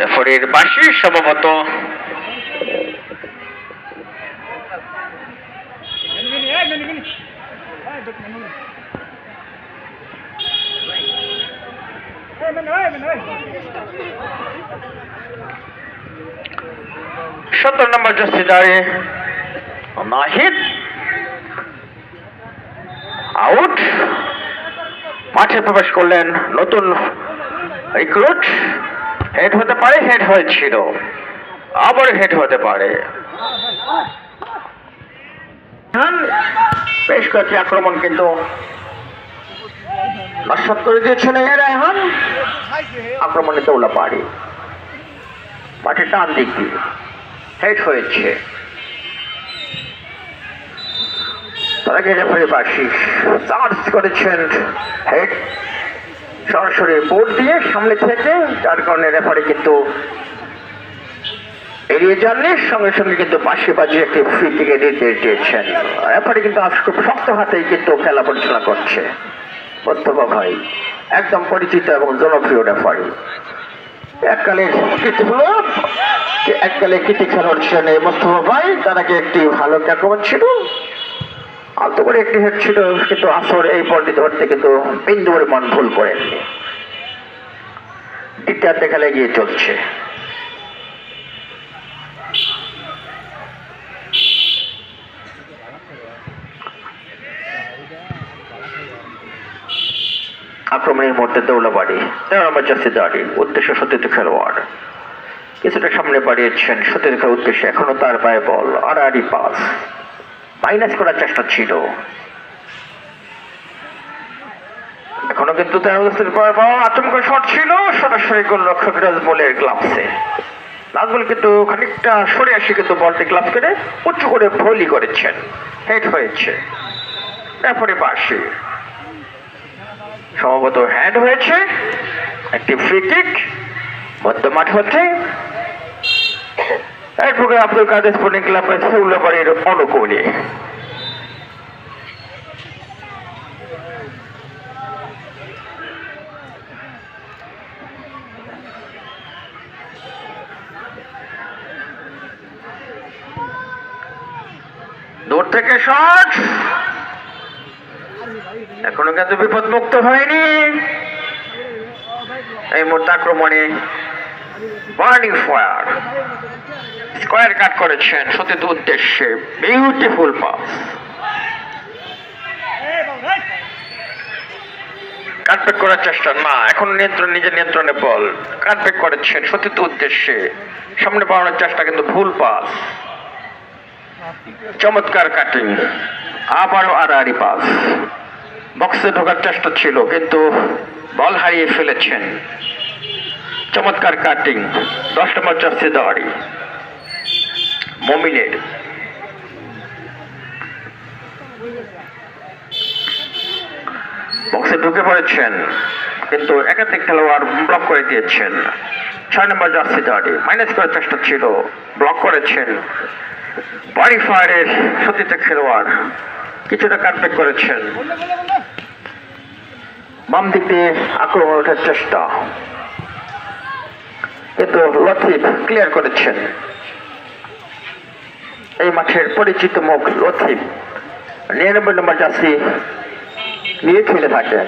রেফারির বাসি সম্ভবত সতেরো নম্বর জার্সি দাঁড়িয়ে নাহিদ। আউট। মাঠে প্রবেশ করলেন নতুন রিক্রুট। হেড হতে পারে হেড হয়েছিল আবার হেড হতে পারে। হ্যাঁ, বেশ কয়েকটি আক্রমণ কিন্তু নস্বাত করে দিয়েছেন এই রায়হান আক্রমণে দৌলা পারি মাঠে টান দিক দিয়ে হেড হয়েছে। তার আগে রেফারি বাসি চার্জ করেছেন হেড সরাসরি বোর্ড দিয়ে সামনে থেকে যার কারণে রেফারি কিন্তু এড়িয়ে যাননি, সঙ্গে সঙ্গে কিন্তু বাসি বাজিয়ে একটি ফ্রি থেকে নির্দেশ দিয়েছেন। রেফারি কিন্তু আজ খুব শক্ত হাতেই কিন্তু খেলা পরিচালনা করছে। মোস্তফা ভাই, একদম পরিচিত এবং জনপ্রিয় রেফারি এককালে এককালে কৃতি খেলোয়াড় ছিলেন মোস্তফা ভাই, তার আগে একটি ভালো আক্রমণ ছিল আলতো করে একটি হেড ছিল, কিন্তু আসর এই বলটি ধরতে কিন্তু বিন্দু পরিমাণ ভুল করেননি দ্বিতীয়ার্ধে খেলা এগিয়ে চলছে। আক্রমণের মধ্যে দৌলাবাড়ি জার্সি দাঁড়ি উদ্দেশ্য সতীর্থ খেলোয়াড়। কিছুটা সামনে বাড়িয়েছেন সতীর্থ উদ্দেশ্যে, এখনও তার পায়ে বল আর আড়াআড়ি পাস। মাইনাস করার চেষ্টা ছিল। এখনও কিন্তু তেরো পর পাওয়া আতঙ্ক শট ছিল, সরাসরি গোল রক্ষক বলের গ্লাভসে। নাজবুল কিন্তু খানিকটা সরে আসে কিন্তু বলটি গ্লাভস করে উঁচু করে ভলি করেছেন। হেড হয়েছে। তারপরে পাশে সম্ভবত হ্যান্ড হয়েছে। একটি ফ্রি কিক মধ্য মাঠ আব্দুল কাদের স্পোর্টিং ক্লাব উল্লাপাড়ির অনুকূলে। দূর থেকে শট এখনও কিন্তু বিপদ মুক্ত হয়নি। এই মুহূর্তে আক্রমণে বার্নিং ফায়ার স্কোয়ার কাট করেছেন সতীত উদ্দেশ্যে। বিউটিফুল পাস কাটব্যাক করার চেষ্টা, না, এখন নিয়ন্ত্রণ, নিজের নিয়ন্ত্রণে বল। কাটব্যাক করেছেন সতীত উদ্দেশ্যে। সামনে বাড়ানোর চেষ্টা, কিন্তু ভুল পাস চমৎকার কাটিং আবারও আড়াআড়ি পাস বক্সে ঢোকার চেষ্টা ছিল, কিন্তু বল হারিয়ে ফেলেছেন। চমৎকার কাটিং দশ নম্বর জার্সি দাঁড়ি। মমিনের। বক্সে ঢুকে পড়েছেন, কিন্তু একাধিক খেলোয়াড় ব্লক করে দিয়েছেন। ছয় নম্বর জার্সি দাঁড়ি মাইনাস করার চেষ্টা ছিল ব্লক করেছেন। বাড়ি ফায়ারের সতীর্থ খেলোয়াড় কিছুটা কাটব্যাক করেছেন। বাম দিক দিয়ে আক্রমণ ওঠার চেষ্টা। কিন্তু লতিফ ক্লিয়ার করেছেন। এই মাঠের পরিচিত মুখ লতিফ নিরানব্বই নম্বর জার্সি নিয়ে খেলে থাকেন।